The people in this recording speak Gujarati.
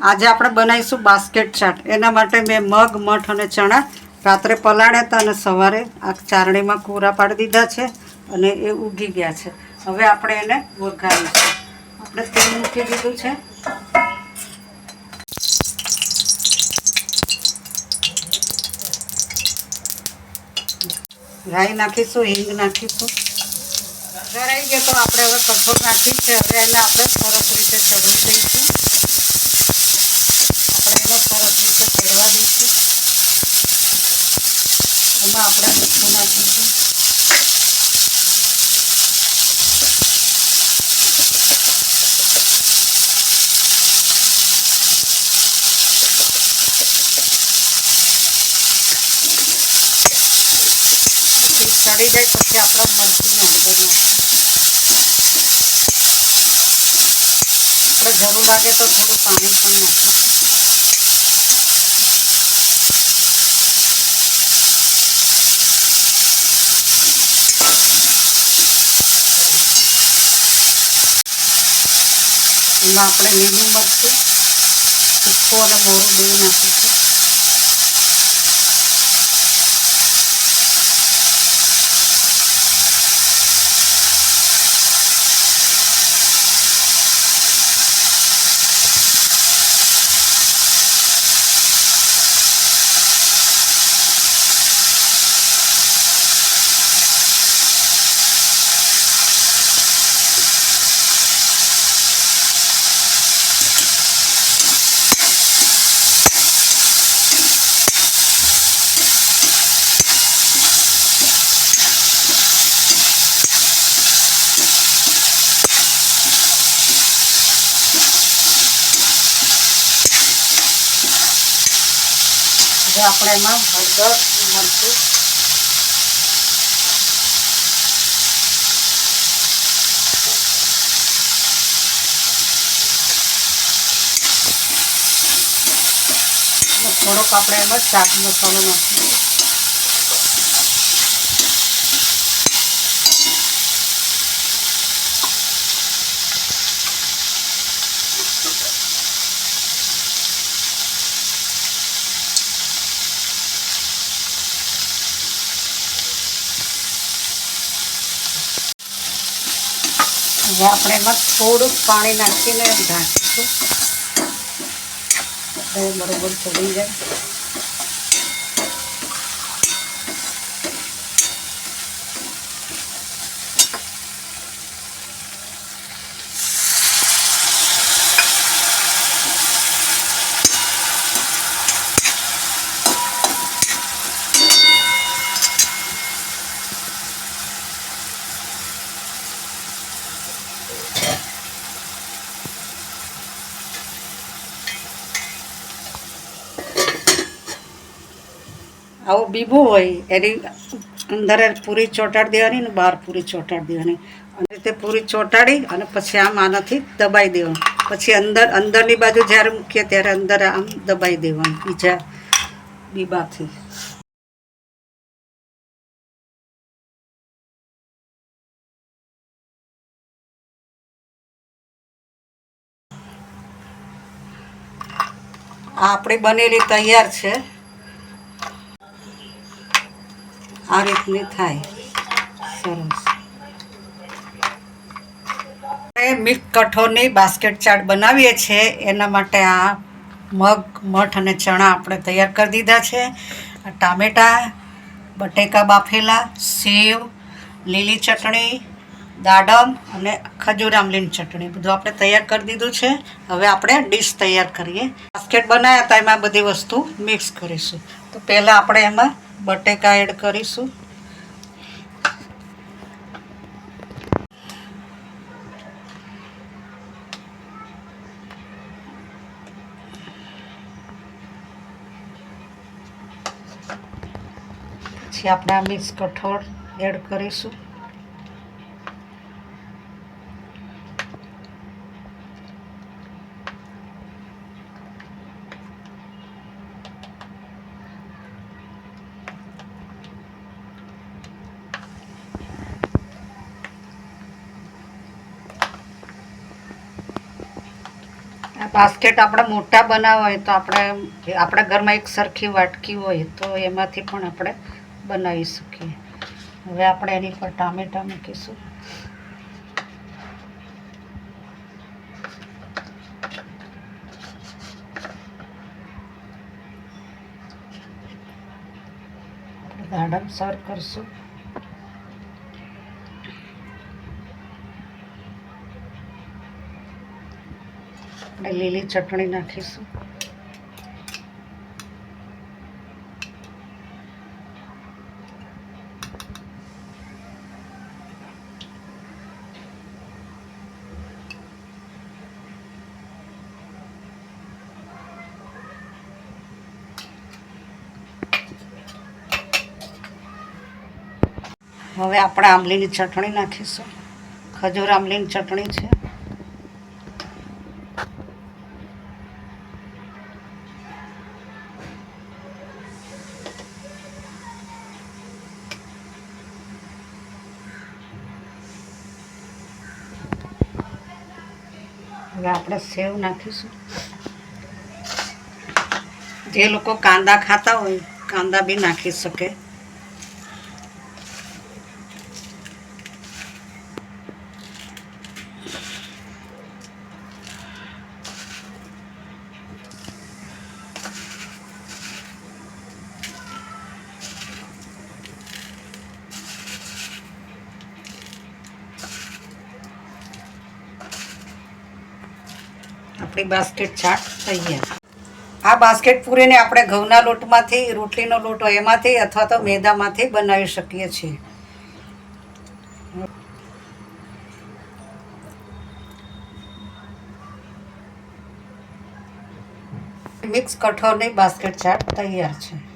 આજે આપણે બનાવીશું બાસ્કેટ ચાટ. એના માટે મેં મગ, મઠ અને ચણા રાત્રે પલાળ્યા હતા અને સવારે આ ચારણીમાં કોરા પાડી દીધા છે અને એ ઉગી ગયા છે. હવે આપણે એને વઘારીશું. આપણે તેલ મૂકી દીધું છે. રાઈ નાખીશું, હિંગ નાખીશું. વઘારાઈ ગયો તો આપણે હવે કઠોળ નાખી છે. હવે એને આપણે સરસ રીતે ચડવી દઈશું આપણે એને સરસ રીતે ચડવા દઈશું એમાં આપણે મીઠું નાખીશું ચડી જાય પછી આપણે મરચું હળદર નાખીશું આપણે જરૂર લાગે તો થોડું પાણી પણ નાખીશું એમાં આપણે લીલું મરચું તીખું અને મોરું બે નાખીશું. હવે આપણે એમાં હળદર મરચું. થોડોક આપણે એમાં ચાટ મસાલો નાખીશું. હવે આપણે એમાં થોડુંક પાણી નાખીને ઢાંકીશું. બરોબર ચડી જાય. આવું બીબો હોય, એની અંદર પૂરી ચોંટાડી દેવાની ને બહાર પૂરી ચોંટાડી દેવાની. અને તે પૂરી ચોંટાડી અને પછી આમ આનાથી દબાઈ દેવાનું. પછી અંદર, અંદરની બાજુ જ્યારે મૂકીએ ત્યારે અંદર આમ દબાઈ દેવાનું બીજા બીબાથી. આ આપણી બનેલી તૈયાર છે. આ રીતની થાય. સરસ. મિક્સ કઠોરની બાસ્કેટ ચાટ બનાવીએ છીએ. એના માટે આ મગ, મઠ અને ચણા આપણે તૈયાર કરી દીધા છે. ટામેટાં, બટેકા બાફેલા, સેવ, લીલી ચટણી, દાડમ અને ખજૂર આમલીની ચટણી. બધું આપણે તૈયાર કરી દીધું છે. હવે આપણે ડીશ તૈયાર કરીએ. બાસ્કેટ બનાવ્યા હતા એમાં બધી વસ્તુ મિક્સ કરીશું. તો પહેલાં આપણે એમાં બટેકા એડ કરીશું. પછી આપણે આ મિક્સ કઠોળ એડ કરીશું. બાસ્કેટ આપણે મોટા બનાવવા હોય તો આપણે આપણા ઘરમાં એક સરખી વાટકી હોય તો એમાંથી પણ આપણે બનાવી શકીએ. હવે આપણે એની પર ટામેટા મૂકીશું. ગાડમ સર કરશું. આપણે લીલી ચટણી નાખીશું. હવે આપણે આંબલીની ચટણી નાખીશું. ખજૂર આંબલીની ચટણી છે. હવે આપણે સેવ નાખીશું. જે લોકો કાંદા ખાતા હોય કાંદા બી નાખી શકે. આપણી બાસ્કેટ છાટ તૈયાર આ બાસ્કેટ પૂરીને આપણે ઘઉંના લોટમાંથી, રોટલીનો લોટ હોય એમાંથી અથવા તો મેદામાંથી બનાવી શકીએ છીએ. મિક્સ કઠોળની બાસ્કેટ ચાટ તૈયાર છે.